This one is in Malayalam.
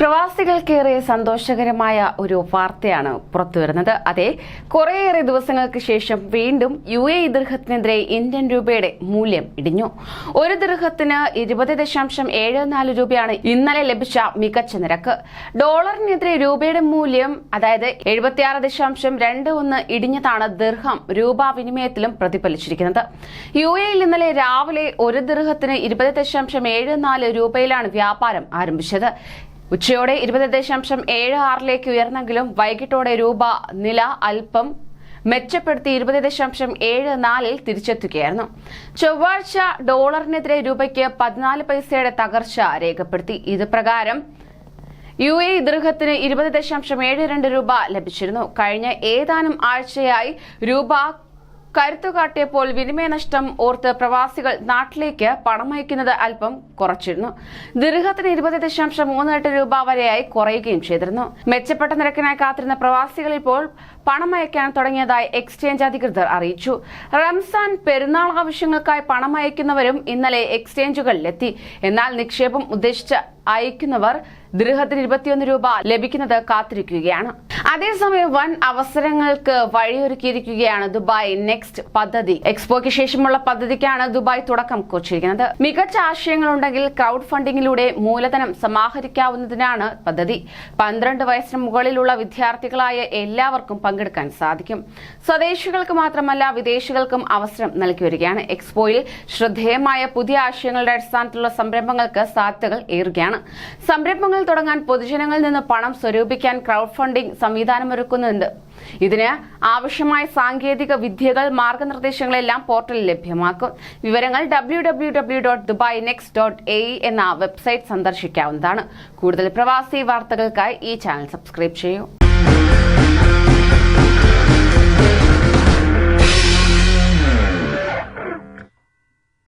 പ്രവാസികൾക്കേറെ സന്തോഷകരമായ ഒരു വാർത്തയാണ് പുറത്തുവരുന്നത്. അതെ കുറേയേറെ ദിവസങ്ങൾക്ക് ശേഷം വീണ്ടും യു എ ദീർഘത്തിനെതിരെ ഇന്ത്യൻ രൂപയുടെ മൂല്യം ഇടിഞ്ഞു. ഒരു ദീർഘത്തിന് ഇരുപത് ദശാംശം ഏഴ് നാല് രൂപയാണ് ഇന്നലെ ലഭിച്ച മികച്ച നിരക്ക്. ഡോളറിനെതിരെ രൂപയുടെ മൂല്യം അതായത് എഴുപത്തിയാറ് ദശാംശം രണ്ട് ഒന്ന് ഇടിഞ്ഞതാണ് ദീർഘം രൂപ വിനിമയത്തിലും പ്രതിഫലിച്ചിരിക്കുന്നത്. യു എയിൽ ഇന്നലെ രാവിലെ ഒരു ദീർഘത്തിന് ഇരുപത് ദശാംശം ഏഴ് നാല് രൂപയിലാണ് വ്യാപാരം ആരംഭിച്ചത്. ഉച്ചയോടെ ഇരുപത് ദശാംശം ഏഴ് ആറിലേക്ക് ഉയർന്നെങ്കിലും വൈകിട്ടോടെ രൂപ നില അല്പം മെച്ചപ്പെടുത്തി ഇരുപത് ദശാംശം ഏഴ് നാലിൽ തിരിച്ചെത്തുകയായിരുന്നു. ചൊവ്വാഴ്ച ഡോളറിനെതിരെ രൂപയ്ക്ക് പതിനാല് പൈസയുടെ തകർച്ച രേഖപ്പെടുത്തി. ഇത് പ്രകാരം യു എ ദീർഘത്തിന് ഇരുപത് ദശാംശം ഏഴ് രണ്ട് രൂപ ലഭിച്ചിരുന്നു. കഴിഞ്ഞ ഏതാനും ആഴ്ചയായി രൂപ കരുത്തുകാട്ടിയപ്പോൾ വിനിമയ നഷ്ടം ഓർത്ത് പ്രവാസികൾ നാട്ടിലേക്ക് പണമയക്കുന്നത് അല്പം കുറച്ചിരുന്നു. ദീർഘത്തിന് ഇരുപത് ദശാംശം മൂന്ന് എട്ട് രൂപ വരെയായി കുറയുകയും ചെയ്തിരുന്നു. മെച്ചപ്പെട്ട നിരക്കിനായി കാത്തിരുന്ന പ്രവാസികൾ ഇപ്പോൾ പണമയക്കാൻ തുടങ്ങിയതായി എക്സ്ചേഞ്ച് അധികൃതർ അറിയിച്ചു. റംസാൻ പെരുന്നാൾ ആവശ്യങ്ങൾക്കായി പണമയക്കുന്നവരും ഇന്നലെ എക്സ്ചേഞ്ചുകളിലെത്തി. എന്നാൽ നിക്ഷേപം ഉദ്ദേശിച്ച് അയക്കുന്നവർ ദൃഹത്തിന് ഇരുപത്തിയൊന്ന് രൂപ ലഭിക്കുന്നത് കാത്തിരിക്കുകയാണ്. അതേസമയം വൻ അവസരങ്ങൾക്ക് വഴിയൊരുക്കിയിരിക്കുകയാണ് ദുബായ് നെക്സ്റ്റ് പദ്ധതി. എക്സ്പോയ്ക്ക് ശേഷമുള്ള പദ്ധതിക്കാണ് ദുബായ് തുടക്കം കുറിച്ചിരിക്കുന്നത്. മികച്ച ആശയങ്ങളുണ്ടെങ്കിൽ ക്രൗഡ് ഫണ്ടിങ്ങിലൂടെ മൂലധനം സമാഹരിക്കാവുന്നതിനാണ് പദ്ധതി. പന്ത്രണ്ട് വയസ്സിന് മുകളിലുള്ള വിദ്യാർത്ഥികളായ എല്ലാവർക്കും പങ്കെടുക്കാൻ സാധിക്കും. സ്വദേശികൾക്ക് മാത്രമല്ല വിദേശികൾക്കും അവസരം നൽകി വരികയാണ് എക്സ്പോയിൽ ശ്രദ്ധേയമായ പുതിയ ആശയങ്ങളുടെ അടിസ്ഥാനത്തിലുള്ള സംരംഭങ്ങൾക്ക് സാധ്യതകൾ ഏറുകയാണ്. സംരംഭങ്ങൾ തുടങ്ങാൻ പൊതുജനങ്ങളിൽ നിന്ന് പണം സ്വരൂപിക്കാൻ ക്രൗഡ് ഫണ്ടിംഗ് സംവിധാനമൊരുക്കുന്നുണ്ട്. ഇതിന് ആവശ്യമായ സാങ്കേതിക വിദ്യകൾ മാർഗനിർദ്ദേശങ്ങളെല്ലാം പോർട്ടലിൽ ലഭ്യമാക്കും. വിവരങ്ങൾ W W W dot Dubai next dot A എന്ന വെബ്സൈറ്റ് സന്ദർശിക്കാവുന്നതാണ്. കൂടുതൽ പ്രവാസി വാർത്തകൾക്കായി ഈ ചാനൽ സബ്സ്ക്രൈബ് ചെയ്യൂ.